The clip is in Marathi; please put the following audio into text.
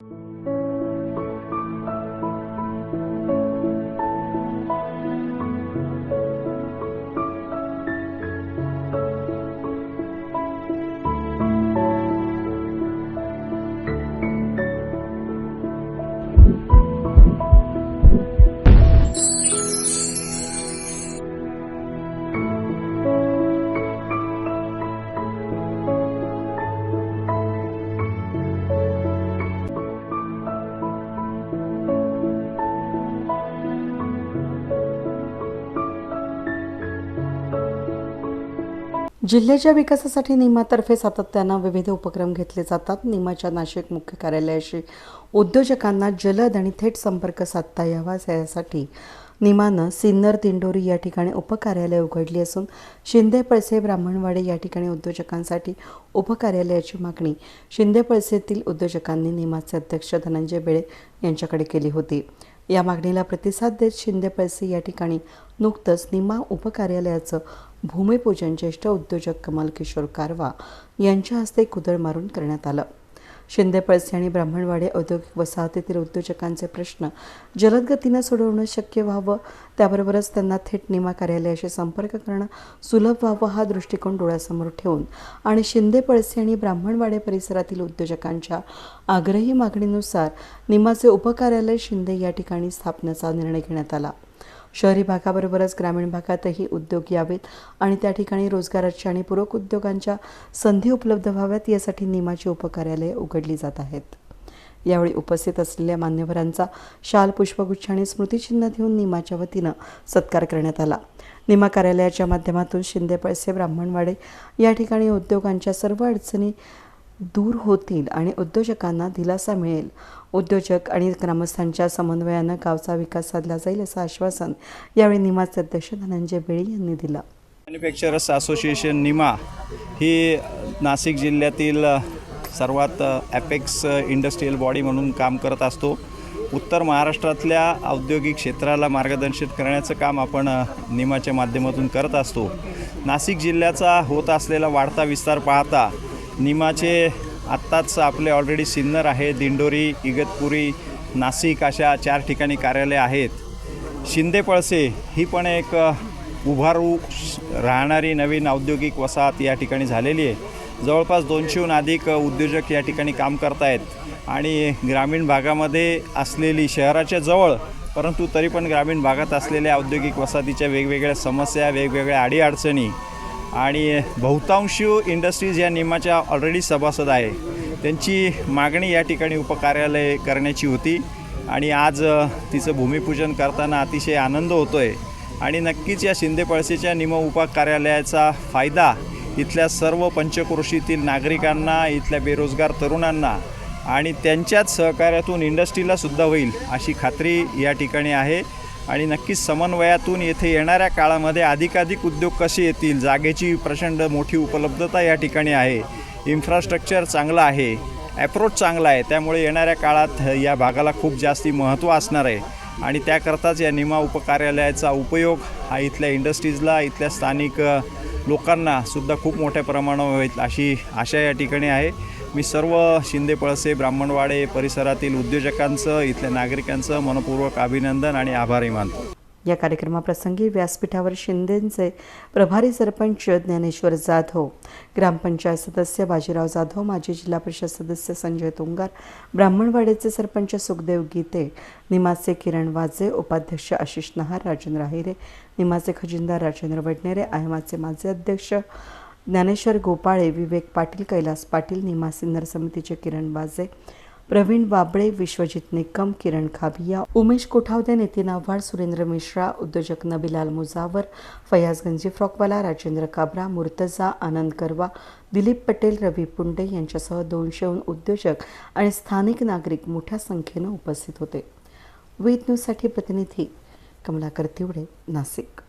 you जिल्ह्याच्या विकासासाठी निमातर्फे सातत्यानं विविध उपक्रम घेतले जातात. निमाच्या नाशिक मुख्य कार्यालयाशी उद्योजकांना जलद आणि थेट संपर्क साधता यावा यासाठी निमानं सिन्नर दिंडोरी या ठिकाणी उपकार्यालय उघडली असून शिंदे पळसे ब्राह्मणवाडे या ठिकाणी उद्योजकांसाठी उपकार्यालयाची मागणी शिंदे पळसेतील उद्योजकांनी निमाचे अध्यक्ष धनंजय बेळे यांच्याकडे केली होती. या मागणीला प्रतिसाद देत शिंदे पळसे या ठिकाणी नुकतंच निमा उपकार्यालयाचं भूमिपूजन ज्येष्ठ उद्योजक कमल किशोर कारवा यांच्या हस्ते कुदळ मारून करण्यात आलं. शिंदे पळसे आणि ब्राह्मणवाडे औद्योगिक वसाहतीतील उद्योजकांचे प्रश्न जलदगतीनं सोडवणं शक्य व्हावं त्याबरोबरच त्यांना थेट निमा कार्यालयाशी संपर्क करणं सुलभ व्हावं हा दृष्टिकोन डोळ्यासमोर ठेवून आणि शिंदे पळसे आणि ब्राह्मणवाडे परिसरातील उद्योजकांच्या आग्रही मागणीनुसार निमाचे उपकार्यालय शिंदे या ठिकाणी स्थापनेचा निर्णय घेण्यात आला. शहरी भागाबरोबरच ग्रामीण भागातही उद्योग यावेत आणि त्या ठिकाणी रोजगाराच्या आणि पूरक उद्योगांच्या संधी उपलब्ध व्हाव्यात यासाठी निमाची उपकार्यालये उघडली जात आहेत. यावेळी उपस्थित असलेल्या मान्यवरांचा शाल पुष्पगुच्छ आणि स्मृतिचिन्ह देऊन निमाच्या वतीनं सत्कार करण्यात आला. निमा कार्यालयाच्या माध्यमातून शिंदे पळसे ब्राह्मणवाडे या ठिकाणी उद्योगांच्या सर्व अडचणी दूर होतील आणि उद्योजकांना दिलासा मिळेल. उद्योजक आणि ग्रामस्थांच्या समन्वयानं गावचा विकास साधला जाईल असं आश्वासन यावेळी निमाचे अध्यक्ष धनंजय बेळी यांनी दिलं. मॅन्युफॅक्चरर्स असोसिएशन निमा ही नाशिक जिल्ह्यातील सर्वात ॲपेक्स इंडस्ट्रीयल बॉडी म्हणून काम करत असतो. उत्तर महाराष्ट्रातल्या औद्योगिक क्षेत्राला मार्गदर्शित करण्याचं काम आपण निमाच्या माध्यमातून करत असतो. नाशिक जिल्ह्याचा होत असलेला वाढता विस्तार पाहता निमाचे आत्ताच आपले ऑलरेडी सिन्नर आहे दिंडोरी इगतपुरी नाशिक अशा चार ठिकाणी कार्यालय आहेत. शिंदे पळसे ही पण एक उभारू श- राहणारी नवीन औद्योगिक वसाहत या ठिकाणी झालेली आहे. जवळपास दोनशेहून अधिक उद्योजक या ठिकाणी काम करतायत आणि ग्रामीण भागामध्ये असलेली शहराच्या जवळ परंतु तरी पण ग्रामीण भागात असलेल्या औद्योगिक वसाहतीच्या वेगवेगळ्या समस्या वेगवेगळ्या अडीअडचणी आणि बहुतांश इंडस्ट्रीज या नियमाच्या ऑलरेडी सभासद आहे. त्यांची मागणी या ठिकाणी उपकार्यालय करण्याची होती आणि आज तिचं भूमिपूजन करताना अतिशय आनंद होतो आहे आणि नक्कीच या शिंदे पळसेच्या निम उपकार्यालयाचा फायदा इथल्या सर्व पंचक्रोशीतील नागरिकांना इथल्या बेरोजगार तरुणांना आणि त्यांच्याच सहकार्यातून इंडस्ट्रीलासुद्धा होईल अशी खात्री या ठिकाणी आहे. आणि नक्कीच समन्वयातून येथे येणाऱ्या काळामध्ये अधिकाधिक उद्योग कसे येतील जागेची प्रचंड मोठी उपलब्धता या ठिकाणी आहे. इन्फ्रास्ट्रक्चर चांगलं आहे. ॲप्रोच चांगला आहे. त्यामुळे येणाऱ्या काळात या भागाला खूप जास्ती महत्त्व असणार आहे. आणि त्याकरताच या निमा उपकार्यालयाचा उपयोग हा इथल्या इंडस्ट्रीजला इथल्या स्थानिक लोकांना सुद्धा खूप मोठ्या प्रमाणावर होईल अशी आशा या ठिकाणी आहे. मी सर्व शिंदे पळसे ब्राह्मणवाडे परिसरातील उद्योजकांचं इथल्या नागरिकांचं मनपूर्वक अभिनंदन आणि आभारही मानतो. या कार्यक्रमाप्रसंगी व्यासपीठावर शिंदेंचे प्रभारी सरपंच ज्ञानेश्वर जाधव ग्रामपंचायत सदस्य बाजीराव जाधव माजी जिल्हा परिषद सदस्य संजय तुंगार ब्राह्मणवाडेचे सरपंच सुखदेव गीते निमाचे किरण वाजे उपाध्यक्ष आशिष नहार राजेंद्र आहिरे निमाचे खजिनदार राजेंद्र वडनेरे आयमाचे माजी अध्यक्ष ज्ञानेश्वर गोपाळे विवेक पाटील कैलास पाटील निमा सिन्नर समितीचे किरण बाजे प्रवीण बाबळे विश्वजित निकम किरण खाबिया उमेश कोठावदे नितीन आव्हाड सुरेंद्र मिश्रा उद्योजक नबिलाल मुजावर फयाज गंजी फ्रॉकवाला राजेंद्र काबरा मुर्तजा आनंद करवा दिलीप पटेल रवी पुंडे यांच्यासह दोनशेहून उद्योजक आणि स्थानिक नागरिक मोठ्या संख्येनं उपस्थित होते. वेद न्यूजसाठी प्रतिनिधी कमलाकर तिवडे नाशिक.